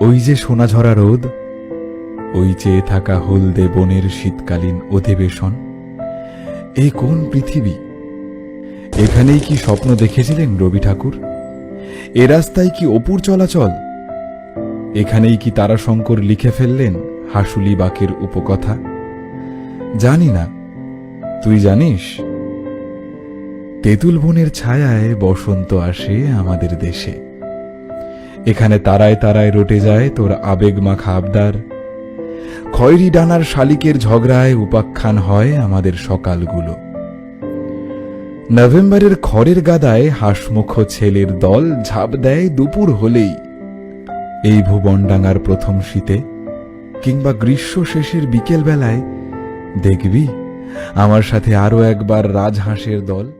ওই যে সোনাঝরা রোদ, ওই চেয়ে থাকা হলদে বনের শীতকালীন অধিবেশন, এ কোন পৃথিবী? এখানেই কি স্বপ্ন দেখেছিলেন রবি ঠাকুর? এ রাস্তায় কি অপুর চলাচল? এখানেই কি তারাশঙ্কর লিখে ফেললেন হাসুলি বাকের উপকথা? জানি না। তুই জানিস? তেঁতুল বনের ছায়ায় বসন্ত আসে আমাদের দেশে। এখানে তারায় তারায় রটে যায় তোর আবেগ মাখা আবদার। খয়েরি ডানার শালিকের ঝগড়ায় উপাখ্যান হয় আমাদের সকালগুলো। নভেম্বরের খড়ের গাদায় হাসমুখ ছেলের দল ঝাঁপ দেয় দুপুর হলেই। এই ভুবনডাঙ্গার প্রথম শীতে কিংবা গ্রীষ্ম শেষের বিকেল বেলায় দেখবি আমার সাথে আরও একবার রাজহাঁসের দল।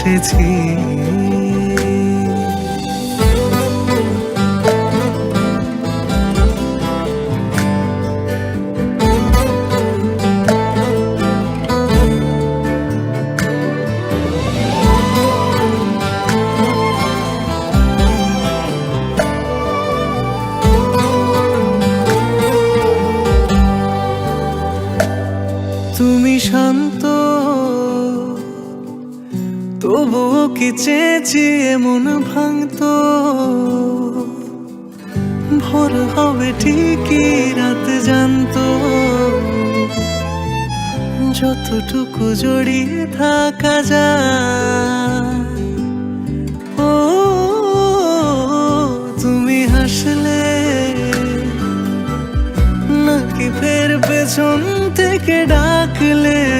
ভালোবেসেছি তবুও কি চেয়েছি এমন ভাঙতো? ভোর হবে ঠিকই, রাত জানতো। যতটুকু জড়িয়ে থাকা যায়। ও, তুমি হাসলে নাকি ফের পেছন থেকে ডাকলে?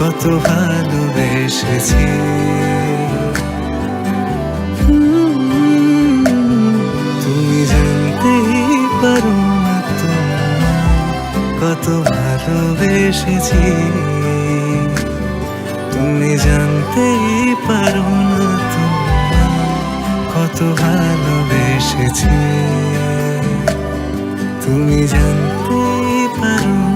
কত ভালোবেসেছি। তুমি জানতেই পারো কত ভালোবেসেছি। তুমি জানতেই পারো না কত ভালোবেসেছি। তুমি জানতেই পারো